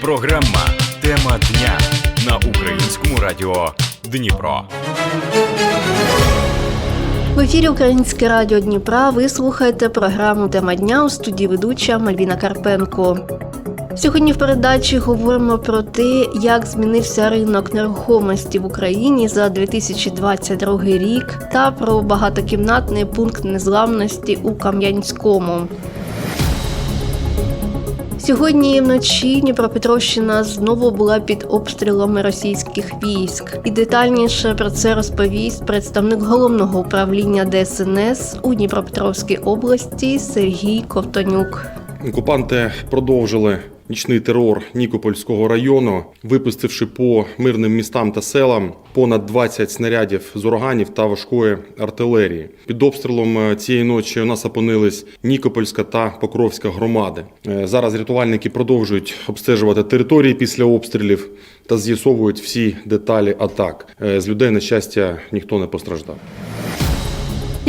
Програма Тема дня на українському радіо Дніпро. В ефірі Українське радіо Дніпра. Ви слухаєте програму Тема дня у студії ведуча Мальвіна Карпенко. Сьогодні в передачі говоримо про те, як змінився ринок нерухомості в Україні за 2022 рік, та про багатокімнатний пункт незламності у Кам'янському. Сьогодні вночі Дніпропетровщина знову була під обстрілами російських військ. І детальніше про це розповість представник головного управління ДСНС у Дніпропетровській області Сергій Ковтонюк. Окупанти продовжили нічний терор Нікопольського району, випустивши по мирним містам та селам понад 20 снарядів з ураганів та важкої артилерії. Під обстрілом е, цієї ночі у нас опинились Нікопольська та Покровська громади. Е, Зараз рятувальники продовжують обстежувати території після обстрілів та з'ясовують всі деталі атак. Е, З людей, на щастя, ніхто не постраждав.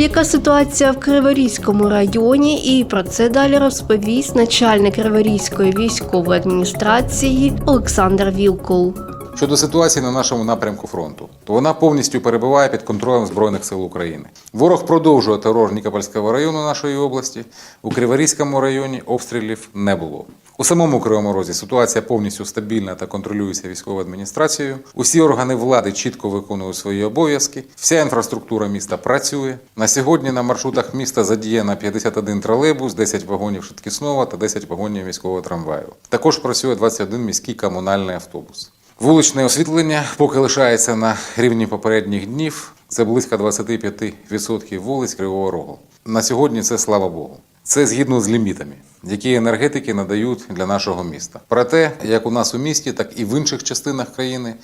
Яка ситуація в Криворізькому районі? І про це далі розповість начальник Криворізької військової адміністрації Олександр Вілкул. Щодо ситуації на нашому напрямку фронту, то вона повністю перебуває під контролем Збройних сил України. Ворог продовжує терор Нікопольського району нашої області. У Криворізькому районі обстрілів не було. У самому Кривому Розі ситуація повністю стабільна та контролюється військовою адміністрацією. Усі органи влади чітко виконують свої обов'язки. Вся інфраструктура міста працює. На сьогодні на маршрутах міста задіяно 51 тролейбус, 10 вагонів швидкісного та 10 вагонів міського трамваю. Також працює 21 міський комунальний автобус. Вуличне освітлення поки лишається на рівні попередніх днів. Це близько 25% вулиць Кривого Рогу. На сьогодні це слава Богу. Це згідно з лімітами, які енергетики надають для нашого міста. Проте, як у нас у місті, так і в інших частинах країни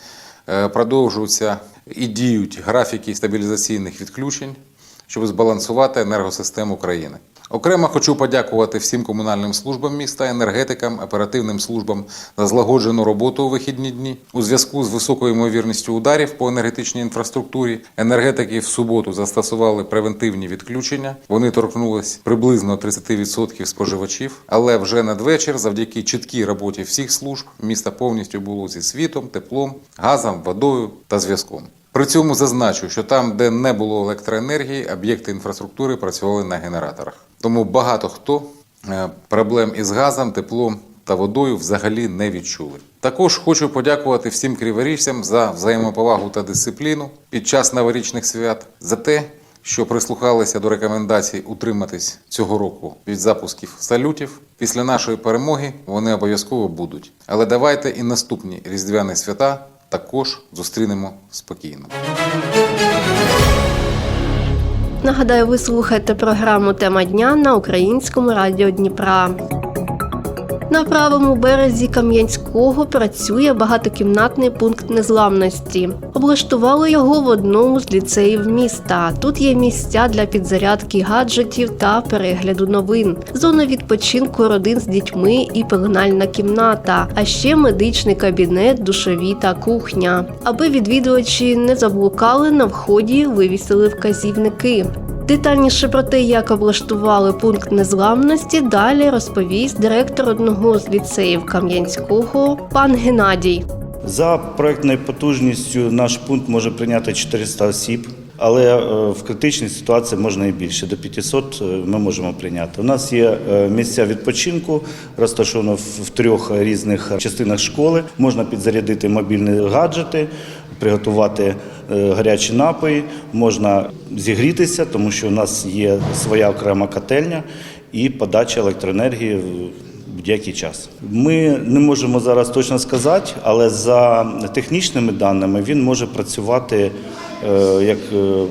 е, продовжуються і діють графіки стабілізаційних відключень, щоб збалансувати енергосистему країни. Окремо хочу подякувати всім комунальним службам міста, енергетикам, оперативним службам за злагоджену роботу у вихідні дні. У зв'язку з високою ймовірністю ударів по енергетичній інфраструктурі енергетики в суботу застосували превентивні відключення. Вони торкнулись приблизно 30% споживачів, але вже надвечір, завдяки чіткій роботі всіх служб, місто повністю було зі світом, теплом, газом, водою та зв'язком. При цьому зазначу, що там, де не було електроенергії, об'єкти інфраструктури працювали на генераторах. Тому багато хто е, проблем із газом, теплом та водою взагалі не відчули. Також хочу подякувати всім криворіжцям за взаємоповагу та дисципліну під час новорічних свят, за те, що прислухалися до рекомендацій утриматись цього року від запусків салютів. Після нашої перемоги вони обов'язково будуть. Але давайте і наступні різдвяні свята також зустрінемо спокійно. Нагадаю, ви слухаєте програму Тема дня на українському радіо Дніпра. На правому березі Кам'янського працює багатокімнатний пункт незламності. Облаштували його в одному з ліцеїв міста. Тут є місця для підзарядки гаджетів та перегляду новин, зона відпочинку родин з дітьми і пеленальна кімната, а ще медичний кабінет, душові та кухня. Аби відвідувачі не заблукали, на вході вивісили вказівники. Детальніше про те, як облаштували пункт незламності, далі розповість директор одного з ліцеїв Кам'янського пан Геннадій. За проектною потужністю наш пункт може прийняти 400 осіб, але е, в критичній ситуації можна і більше. До 500 ми можемо прийняти. У нас є е, місця відпочинку, розташовано в трьох різних частинах школи. Можна підзарядити мобільні гаджети, приготувати е, гарячі напої, можна зігрітися, тому що у нас є своя окрема котельня і подача електроенергії в будь-який час. Ми не можемо зараз точно сказати, але за технічними даними він може працювати е, як е,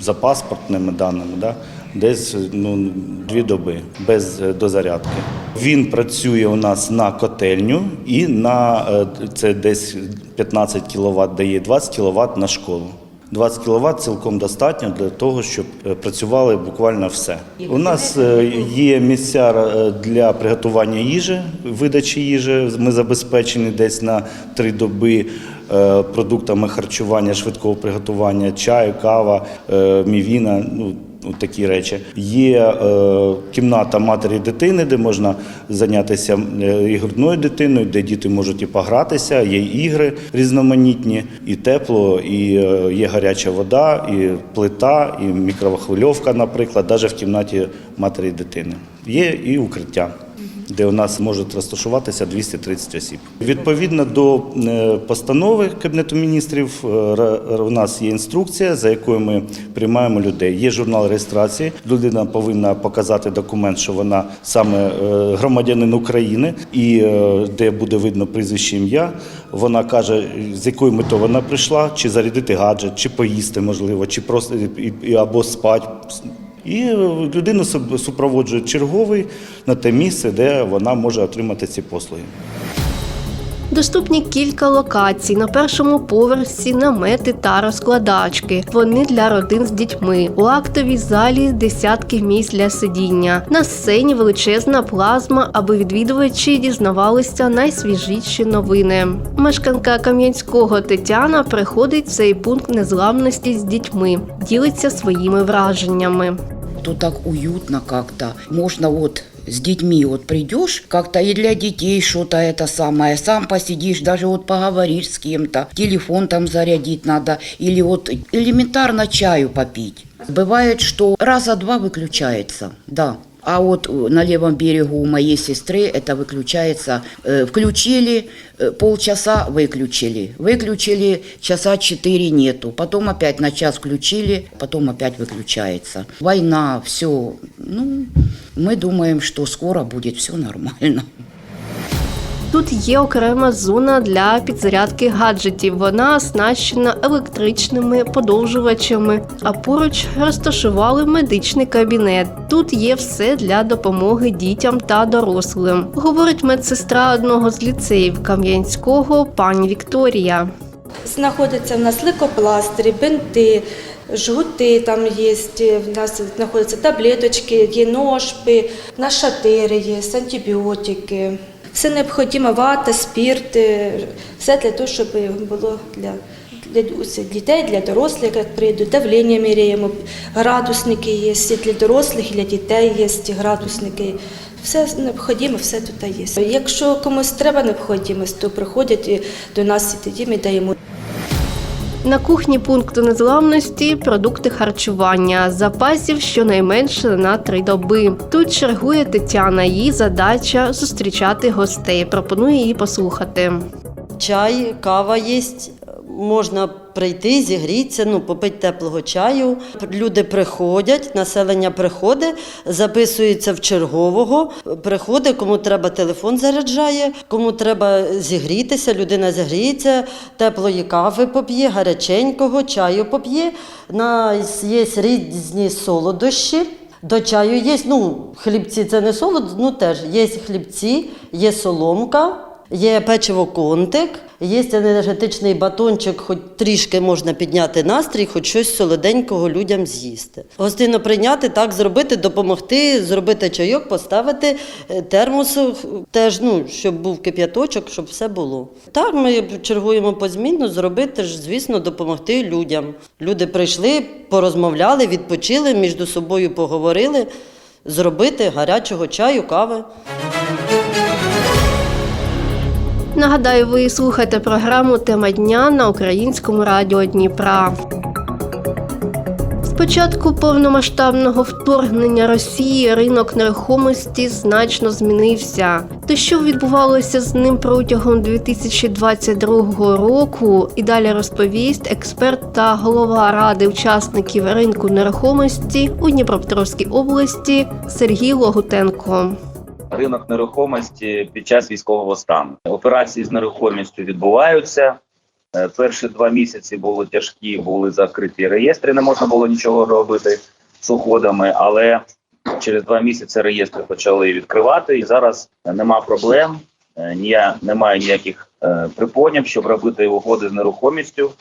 за паспортними даними, да? Десь ну, дві доби без е, дозарядки. Він працює у нас на котельню і на е, це десь 15 кВт дає, 20 кВт на школу. 20 кВт цілком достатньо для того, щоб е, працювали буквально все. У нас є місця для приготування їжі, видачі їжі. Ми забезпечені десь на три доби продуктами харчування, швидкого приготування, чаю, кава, мівіна. Такі речі. Є е, кімната матері дитини, де можна зайнятися е, і грудною дитиною, де діти можуть і погратися, є ігри різноманітні, і тепло, і е, є гаряча вода, і плита, і мікрохвильовка, наприклад, навіть в кімнаті матері дитини. Є і укриття де у нас можуть розташуватися 230 осіб. Відповідно до е, постанови Кабінету міністрів, е, у нас є інструкція, за якою ми приймаємо людей. Є журнал реєстрації. Людина повинна показати документ, що вона саме е, громадянин України, і де буде видно прізвище ім'я. Вона каже, з якою метою вона прийшла, чи зарядити гаджет, чи поїсти, можливо, чи просто або спати. І людину су- супроводжує черговий на те місце, де вона може отримати ці послуги. Доступні кілька локацій на першому поверсі, намети та розкладачки. Вони для родин з дітьми. У актовій залі десятки місць для сидіння. На сцені величезна плазма, аби відвідувачі дізнавалися найсвіжіші новини. Мешканка Кам'янського Тетяна приходить в цей пункт незламності з дітьми, ділиться своїми враженнями. Тут так уютно как-то. Можно вот с детьми вот придешь, как-то и для детей что-то это самое, сам посидишь, даже вот поговоришь с кем-то, телефон там зарядить надо, или вот элементарно чаю попить. Бывает, что раза два выключается, да. А вот э, на левом берегу у моей сестры это выключается. э, Включили, э, полчаса выключили. Выключили, часа четыре нету. Потом опять на час включили, потом опять выключается. Война, все. Ну, мы думаем, что скоро будет все нормально. Тут є окрема зона для підзарядки гаджетів. Вона оснащена електричними подовжувачами, а поруч розташували медичний кабінет. Тут є все для допомоги дітям та дорослим, говорить медсестра одного з ліцеїв Кам'янського пані Вікторія. Знаходяться в нас лейкопластирі, бинти, жгути там є, в нас знаходяться таблеточки, є ножпи, нашатири є, антибіотики. Все необхідне, вата, спірт, все для того, щоб було для, для дітей, для дорослих, як прийдуть, давлення міряємо, градусники є, для дорослих, для дітей є градусники. Все необхідне, все тут є. Якщо комусь треба необхідність, то приходять до нас і тоді ми даємо. На кухні пункту незламності продукти харчування, запасів щонайменше на три доби. Тут чергує Тетяна. Її задача зустрічати гостей. Пропоную її послухати. Чай, кава є. Можна прийти, зігрітися, ну, попити теплого чаю. Люди приходять, населення приходить, записується в чергового, приходить, кому треба телефон заряджає, кому треба зігрітися, людина зігріється, теплої кави поп'є, гаряченького, чаю поп'є. На є різні солодощі. До чаю є, ну, хлібці це не солод, ну теж є хлібці, є соломка. Є печиво контик, є енергетичний батончик, хоч трішки можна підняти настрій, хоч щось солоденького людям з'їсти. Гостинно прийняти, так зробити, допомогти, зробити чайок, поставити е, термос, теж, ну, щоб був кип'яточок, щоб все було. Так, ми чергуємо позмінно, зробити ж, звісно, допомогти людям. Люди прийшли, порозмовляли, відпочили, між собою поговорили, зробити гарячого чаю, кави. Нагадаю, ви слухаєте програму Тема дня на українському радіо Дніпра. З початку повномасштабного вторгнення Росії ринок нерухомості значно змінився. Те, що відбувалося з ним протягом 2022 року, і далі розповість експерт та голова ради учасників ринку нерухомості у Дніпропетровській області Сергій Логутенко. Ринок нерухомості під час військового стану. Операції з нерухомістю відбуваються. Е, Перші два місяці були тяжкі, були закриті реєстри, не можна було нічого робити з уходами, але через два місяці реєстри почали відкривати, і зараз нема проблем. е, Нія, немає ніяких е, припонів, щоб робити угоди з нерухомістю.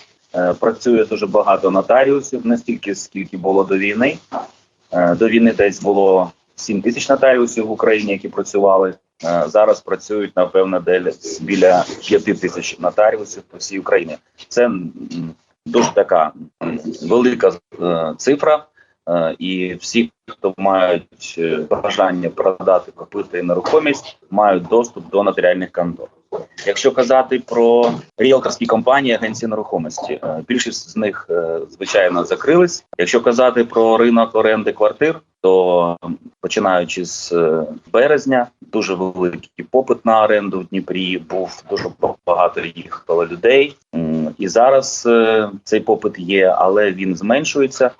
Працює дуже багато нотаріусів, не стільки скільки було до війни. До війни десь було 7 тисяч нотаріусів в Україні, які працювали. Е, Зараз працюють напевно десь біля 5 тисяч нотаріусів по всій Україні. Це дуже така велика е, цифра. Е, І всі, хто мають бажання продати, купити нерухомість, мають доступ до нотаріальних контор. Якщо казати про ріелторські компанії, агенції нерухомості, е, більшість з них е, звичайно закрились. Якщо казати про ринок оренди квартир, то починаючи з е, березня, дуже великий попит на оренду в Дніпрі. Був дуже багато їхало людей, і зараз цей попит є, але він зменшується.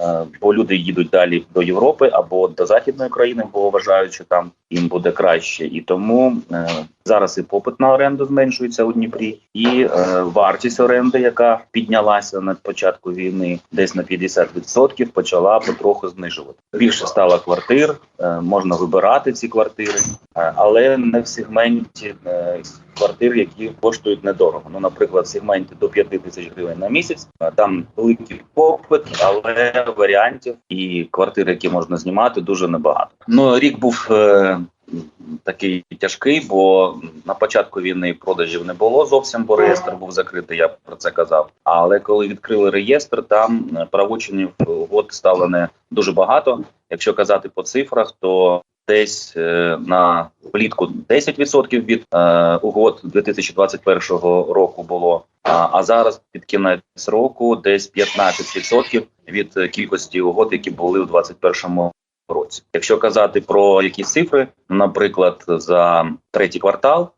Е, Бо люди їдуть далі до Європи або до західної країни, бо вважають, що там їм буде краще, і тому е, зараз і попит на оренду зменшується у Дніпрі, і е, вартість оренди, яка піднялася на початку війни, десь на 50%, почала потроху знижувати. Більше стало квартир, можна вибирати ці квартири, але не в сегменті квартир, які коштують недорого. Ну, наприклад, в сегменті до 5 тисяч гривень на місяць. Там великий попит, але варіантів і квартир, які можна знімати, дуже небагато. Ну рік був. е, Такий тяжкий, бо на початку війни продажів не було зовсім, бо реєстр був закритий. Я про це казав. Але коли відкрили реєстр, там правочинів угод стало не дуже багато. Якщо казати по цифрах, то десь е, на влітку 10% від е, угод 2021 року було. А, зараз під кінець року десь 15% від кількості угод, які були у 2021 році. Якщо казати про якісь цифри, наприклад, за третій квартал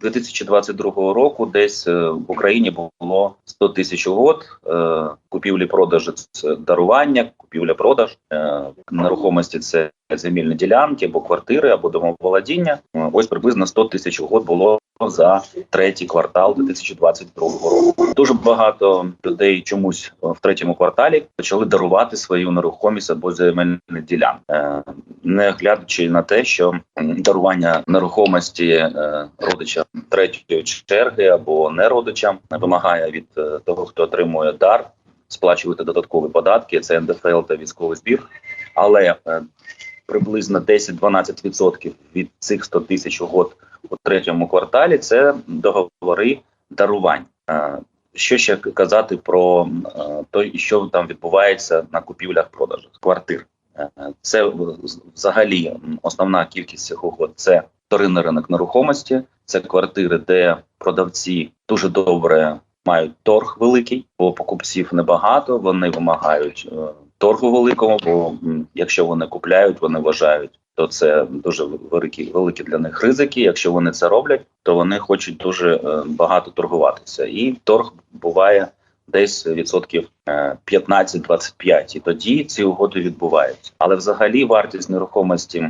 2022 року, десь е, в Україні було 100 тисяч угод е, купівлі-продажі це дарування, купівля-продаж е, нерухомості це земельні ділянки або квартири, або домоволодіння. Ось приблизно 100 тисяч угод було за третій квартал 2022 року. Дуже багато людей чомусь в третьому кварталі почали дарувати свою нерухомість або земельні ділянки, Е, не глядячи на те, що дарування нерухомості е, родичам третьої черги або не родичам вимагає від е, того, хто отримує дар, сплачувати додаткові податки, це НДФЛ та військовий збір. Але е, приблизно 10-12% від цих 100 тисяч угод у третьому кварталі це договори дарувань. Е, Що ще казати про те, що там відбувається на купівлях-продажах квартир? Е, Це взагалі основна кількість цих угод. Це вторинний ринок нерухомості, це квартири, де продавці дуже добре мають торг великий, бо покупців небагато. Вони вимагають е, торгу великого, бо якщо вони купляють, вони вважають, то це дуже великі, великі для них ризики. Якщо вони це роблять, то вони хочуть дуже е, багато торгуватися. І торг буває десь відсотків е, 15-25. І тоді ці угоди відбуваються. Але взагалі вартість нерухомості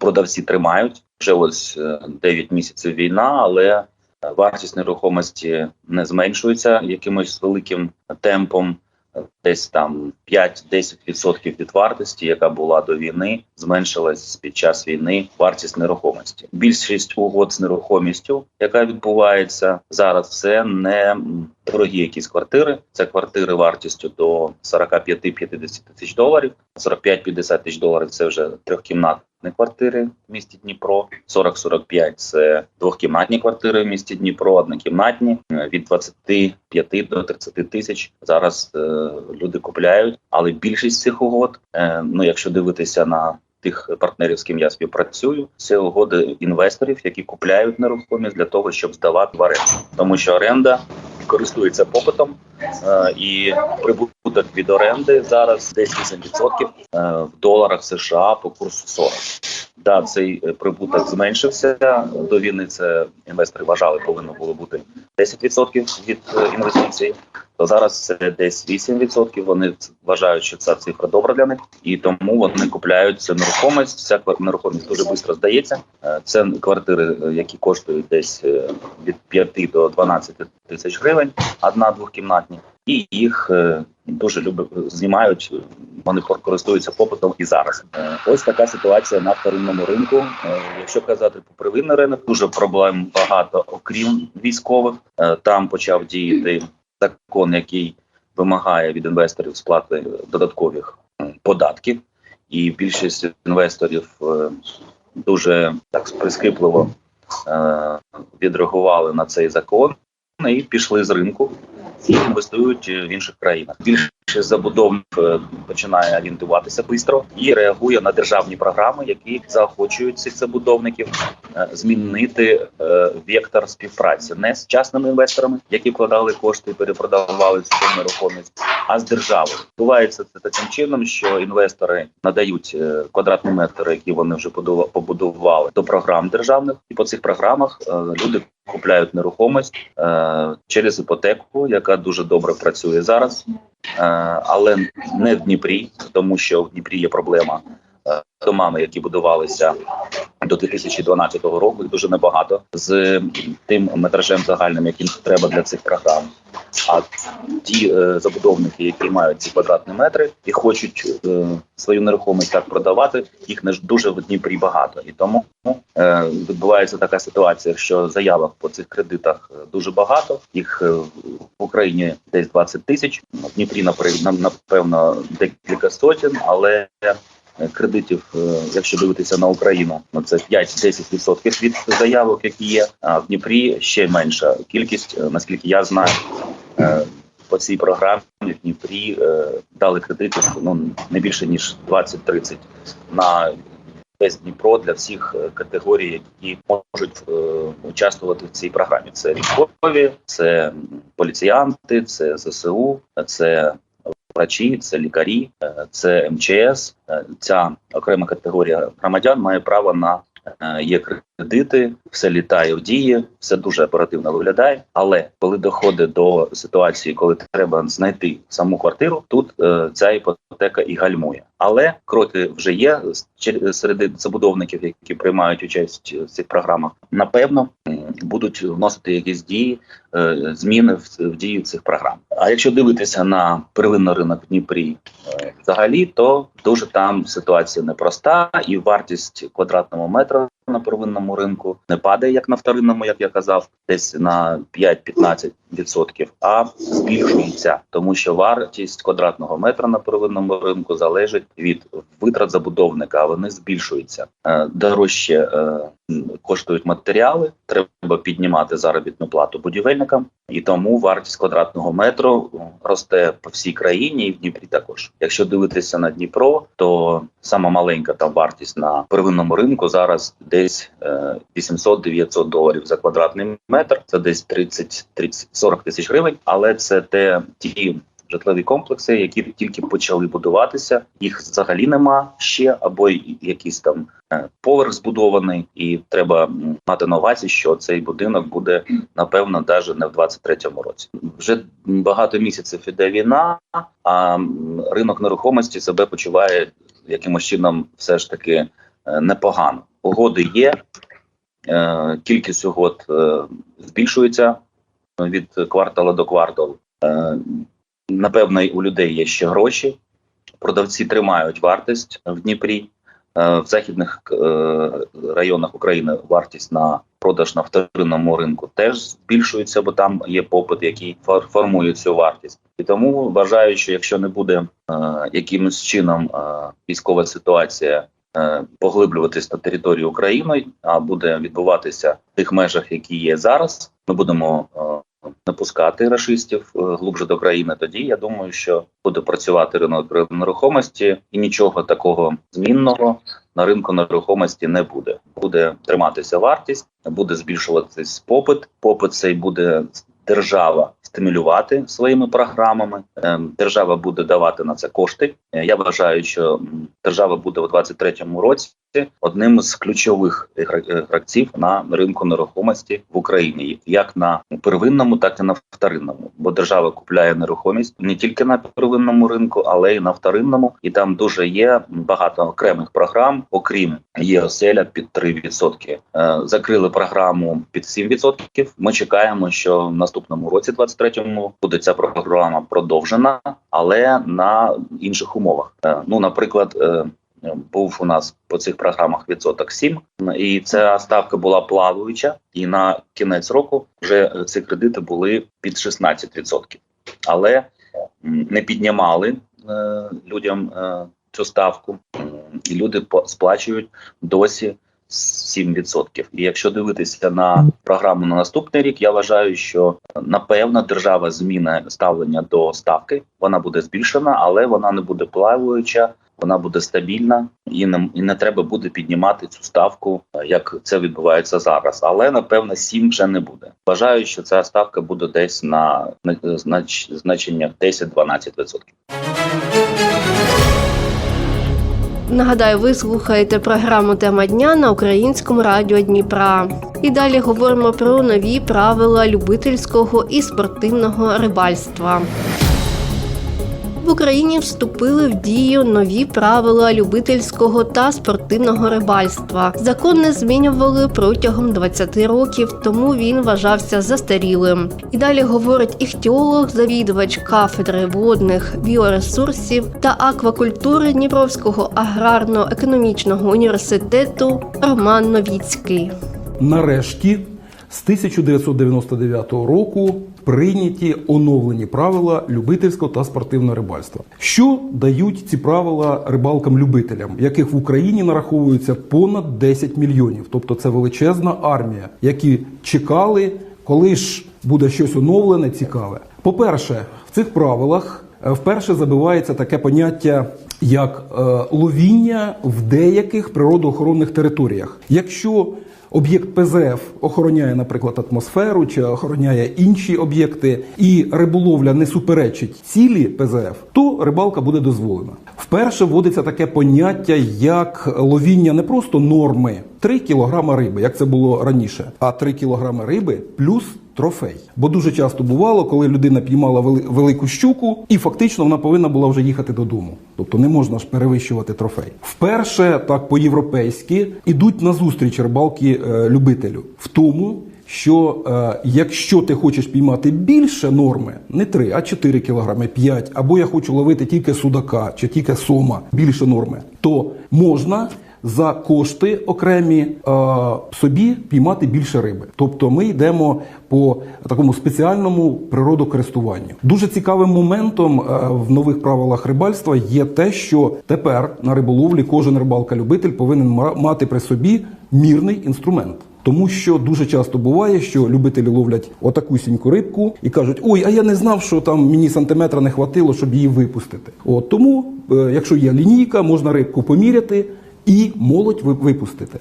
продавці тримають вже ось е, 9 місяців війна, але е, вартість нерухомості не зменшується якимось великим темпом. Десь там 5-10% від вартості, яка була до війни, зменшилась під час війни вартість нерухомості. Більшість угод з нерухомістю, яка відбувається зараз, це не дорогі якісь квартири. Це квартири вартістю до 45-50 тисяч доларів. 45-50 тисяч доларів це вже трьохкімнатні квартири в місті Дніпро. 40-45 – це двохкімнатні квартири в місті Дніпро, однокімнатні від 25 до 30 тисяч. Зараз е, люди купляють, але більшість цих угод, е, ну якщо дивитися на тих партнерів, з ким я співпрацюю, це угоди інвесторів, які купляють нерухомість для того, щоб здавати в оренду, тому що оренда користується попитом, е, і прибуток від оренди зараз десь 8% е, в доларах США по курсу 40. Да, цей е, прибуток зменшився до війни. Це інвестори вважали, повинно було бути 10% від е, інвестицій. То зараз це десь 8%. Вони вважають, що ця цифра добра для них, і тому вони купляють цю нерухомість. Ця нерухомість дуже швидко здається. Це квартири, які коштують десь від 5 до 12 тисяч гривень, одна двохкімнатні, і їх е, дуже любить знімають. Вони користуються попитом і зараз. Е, Ось така ситуація на вторинному ринку. Е, Якщо казати про первинний ринок, дуже проблем багато, окрім військових. Там почав діяти закон, який вимагає від інвесторів сплати додаткових податків, і більшість інвесторів дуже так прискіпливо відреагували на цей закон і пішли з ринку. І інвестують в інших країнах. Більше забудовник е, починає орієнтуватися швидко і реагує на державні програми, які заохочують цих забудовників е, змінити е, вектор співпраці не з частними інвесторами, які вкладали кошти і перепродавали цю нерухомість, а з державою. Відбувається це таким чином, що інвестори надають квадратні метри, які вони вже побудували до програм державних, і по цих програмах люди купляють нерухомість е, через іпотеку, яка дуже добре працює зараз, але не в Дніпрі, тому що в Дніпрі є проблема е, домами, які будувалися до 2012 року, їх дуже небагато з тим метражем загальним, яким треба для цих програм. А ті е, забудовники, які мають ці квадратні метри і хочуть е, свою нерухомість так продавати, їх не ж дуже в Дніпрі багато. І тому е, відбувається така ситуація, що заявок по цих кредитах е, дуже багато. Їх е, в Україні десь 20 тисяч. В Дніпрі напевно декілька сотень, але кредитів, е, якщо дивитися на Україну, ну це 5-10% від заявок, які є. А в Дніпрі ще менша кількість, е, наскільки я знаю. е, По цій програмі в Дніпрі е, дали кредитів ну не більше ніж 20-30 на весь Дніпро для всіх е, категорій, які можуть е, участвувати в цій програмі. Це військові, це поліціянти, це ЗСУ, це врачі, це лікарі, е, це МЧС. Е, Ця окрема категорія громадян має право на е, є кредити, все літає в дії, все дуже оперативно виглядає. Але коли доходить до ситуації, коли треба знайти саму квартиру, тут е, ця іпотека і гальмує. Але кроки вже є серед забудовників, які приймають участь в цих програмах. Напевно, будуть вносити якісь дії, е, зміни в, в дії цих програм. А якщо дивитися на первинний ринок в Дніпрі е, взагалі, то дуже там ситуація непроста, і вартість квадратного метра на первинному ринку не падає, як на вторинному, як я казав, десь на 5-15%, а збільшується, тому що вартість квадратного метра на первинному ринку залежить від витрат забудовника, а вони збільшуються. Е, Дорожче е, коштують матеріали, треба піднімати заробітну плату будівельникам, і тому вартість квадратного метру росте по всій країні, і в Дніпрі також. Якщо дивитися на Дніпро, то сама маленька там вартість на первинному ринку зараз десь е, 800-900 доларів за квадратний метр. Це десь 30-40 тисяч гривень, але це те ті. Житлові комплекси, які тільки почали будуватися, їх взагалі нема ще, або якийсь там е, поверх збудований, і треба мати на увазі, що цей будинок буде напевно навіть не в 23-му році. Вже багато місяців іде війна, а ринок нерухомості себе почуває якимось чином все ж таки е, непогано. Угоди є, е, кількість угод е, збільшується від кварталу до кварталу. Е, Напевно, у людей є ще гроші. Продавці тримають вартість в Дніпрі. В західних районах України вартість на продаж на вторинному ринку теж збільшується, бо там є попит, який фор- формує цю вартість. І тому вважаю, що якщо не буде якимось чином військова ситуація поглиблюватись на територію України, а буде відбуватися в тих межах, які є зараз, ми будемо е, не пускати рашистів е, глубже до країни. Тоді я думаю, що буде працювати ринок нерухомості, і нічого такого змінного на ринку нерухомості не буде. Буде триматися вартість, буде збільшуватись попит. Попит цей буде держава стимулювати своїми програмами. Ем, Держава буде давати на це кошти. Е, Я вважаю, що держава буде у 2023 році одним з ключових е, гравців на ринку нерухомості в Україні, як на первинному, так і на вторинному. Бо держава купляє нерухомість не тільки на первинному ринку, але й на вторинному. І там дуже є багато окремих програм, окрім є оселя під 3%. Е, Закрили програму під 7%. Ми чекаємо, що в наступному році, 23-му, буде ця програма продовжена, але на інших умовах. Е, Ну, наприклад. Е, був у нас по цих програмах відсоток 7, і ця ставка була плаваюча, і на кінець року вже ці кредити були під 16%. Але не піднімали е, людям е, цю ставку, і люди сплачують досі 7%. І якщо дивитися на програму на наступний рік, я вважаю, що напевно держава зміни ставлення до ставки. Вона буде збільшена, але вона не буде плаваюча. Вона буде стабільна і не, і не треба буде піднімати цю ставку, е, як це відбувається зараз. Але напевно 7 вже не буде. Вважаю, що ця ставка буде десь на, на знач, значеннях 10-12%. Нагадаю, ви слухаєте програму Тема дня на українському радіо Дніпра. І далі говоримо про нові правила любительського і спортивного рибальства. В Україні вступили в дію нові правила любительського та спортивного рибальства. Закон не змінювали протягом 20 років, тому він вважався застарілим. І далі говорить іхтіолог, завідувач кафедри водних біоресурсів та аквакультури Дніпровського аграрно-економічного університету Роман Новіцький. Нарешті з 1999 року прийняті оновлені правила любительського та спортивного рибальства. Що дають ці правила рибалкам-любителям, яких в Україні нараховується понад 10 мільйонів, тобто це величезна армія, які чекали, коли ж буде щось оновлене, цікаве. По-перше, в цих правилах е, вперше забивається таке поняття як е, ловіння в деяких природоохоронних територіях. Якщо об'єкт ПЗФ охороняє, наприклад, атмосферу чи охороняє інші об'єкти, і риболовля не суперечить цілі ПЗФ, то рибалка буде дозволена. Вперше вводиться таке поняття як ловіння не просто норми 3 кг риби, як це було раніше, а 3 кг риби плюс трофей. Бо дуже часто бувало, коли людина піймала велику щуку, і фактично вона повинна була вже їхати додому. Тобто не можна ж перевищувати трофей. Вперше так по-європейськи ідуть на зустріч рибалки е, любителю в тому. Що е, якщо ти хочеш піймати більше норми, не 3, а 4 кілограми, 5, або я хочу ловити тільки судака чи тільки сома, більше норми, то можна за кошти окремі е, собі піймати більше риби. Тобто ми йдемо по такому спеціальному природокористуванню. Дуже цікавим моментом е, в нових правилах рибальства є те, що тепер на риболовлі кожен рибалка-любитель повинен ма- мати при собі мірний інструмент. Тому що дуже часто буває, що любителі ловлять отакусіньку рибку і кажуть: ой, а я не знав, що там мені сантиметра не хватило, щоб її випустити. От тому, е, якщо є лінійка, можна рибку поміряти і молодь ви- випустити.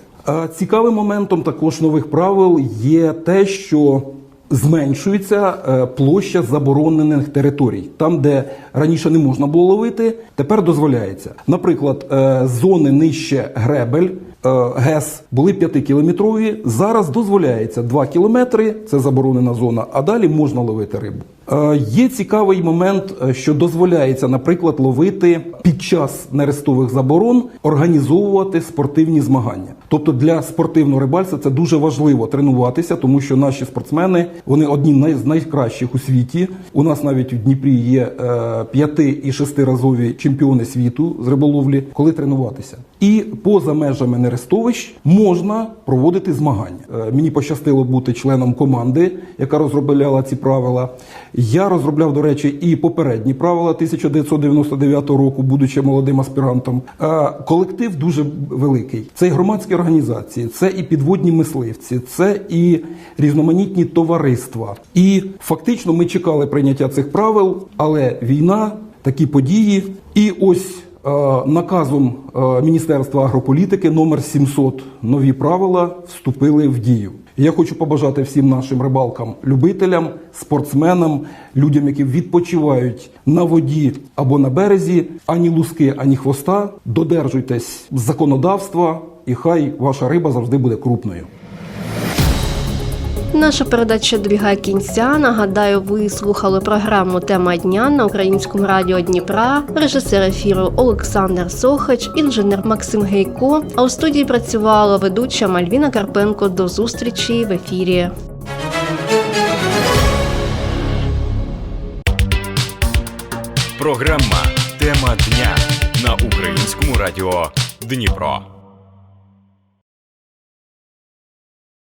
Цікавим моментом також нових правил є те, що зменшується е, площа заборонених територій. Там, де раніше не можна було ловити, тепер дозволяється. Наприклад, е, зони нижче гребель. е, ГЕС були 5-кілометрові, зараз дозволяється 2 кілометри, це заборонена зона, а далі можна ловити рибу. Е, Є цікавий момент, е, що дозволяється, наприклад, ловити під час нерестових заборон, організовувати спортивні змагання. Тобто для спортивного рибальства це дуже важливо тренуватися, тому що наші спортсмени вони одні з найкращих у світі. У нас навіть в Дніпрі є е, п'яти і шестиразові чемпіони світу з риболовлі, коли тренуватися. І поза межами нерестовищ можна проводити змагання. Мені пощастило бути членом команди, яка розробляла ці правила. Я розробляв, до речі, і попередні правила 1999 року, будучи молодим аспірантом. Е, Колектив дуже великий. Це і громадські організації, це і підводні мисливці, це і різноманітні товариства. І фактично ми чекали прийняття цих правил, але війна, такі події, і ось. Е, Наказом е, Міністерства агрополітики номер 700 нові правила вступили в дію. Я хочу побажати всім нашим рибалкам, любителям, спортсменам, людям, які відпочивають на воді або на березі, ані луски, ані хвоста. Додержуйтесь законодавства, і хай ваша риба завжди буде крупною. Наша передача добігає кінця. Нагадаю, ви слухали програму Тема дня на українському радіо Дніпра, режисер ефіру Олександр Сохач, інженер Максим Гейко. А у студії працювала ведуча Мальвіна Карпенко. До зустрічі в ефірі. Програма Тема дня на українському радіо Дніпро.